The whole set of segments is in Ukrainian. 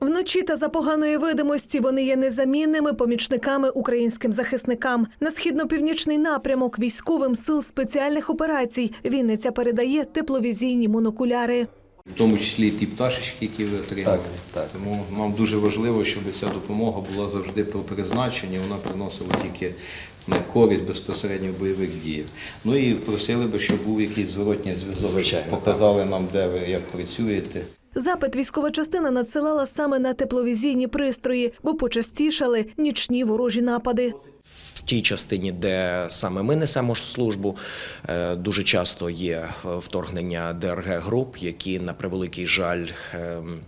Вночі та за поганої видимості вони є незамінними помічниками українським захисникам. На східно-північний напрямок військовим сил спеціальних операцій Вінниця передає тепловізійні монокуляри. В тому числі і ті пташечки, які ви отримали. Так, так. Тому нам дуже важливо, щоб ця допомога була завжди по призначенню, вона приносила тільки на користь безпосередньо бойових діях. Ну і просили би, щоб був якийсь зворотній зв'язок, Звичайно, щоб показали нам, де ви як працюєте. Запит військова частина надсилала саме на тепловізійні пристрої, бо почастішали нічні ворожі напади. В тій частині, де саме ми несемо службу, е, дуже часто є е, вторгнення ДРГ груп, які на превеликий жаль. ем,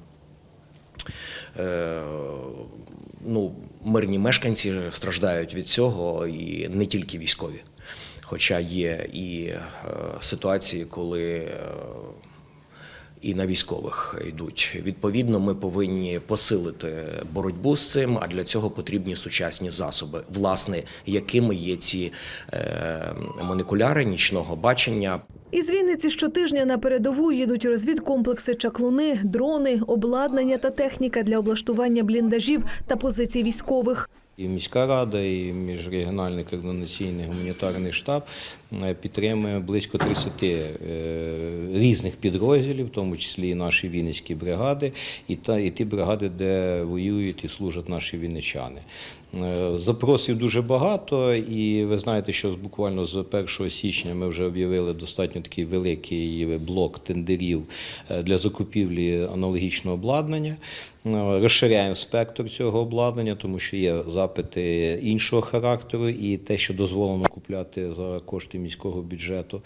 е, Ну, мирні мешканці страждають від цього, і не тільки військові. Хоча є і ситуації, коли і на військових йдуть. Відповідно, ми повинні посилити боротьбу з цим, а для цього потрібні сучасні засоби, власне, якими є ці е, молекуляри нічного бачення. Із Вінниці щотижня на передову їдуть розвідкомплекси чаклуни, дрони, обладнання та техніка для облаштування бліндажів та позицій військових. І міська рада, і міжрегіональний координаційний гуманітарний штаб е, підтримує близько 30 е, різних підрозділів, в тому числі і наші вінницькі бригади, і та і ті бригади, де воюють і служать наші вінничани. Е, Запросів дуже багато, і ви знаєте, що буквально з 1 січня ми вже об'явили достатньо такий великий блок тендерів е, для закупівлі аналогічного обладнання. Е, Розширяємо спектр цього обладнання, тому що є запити іншого характеру, і те, що дозволено купляти за кошти міського бюджету.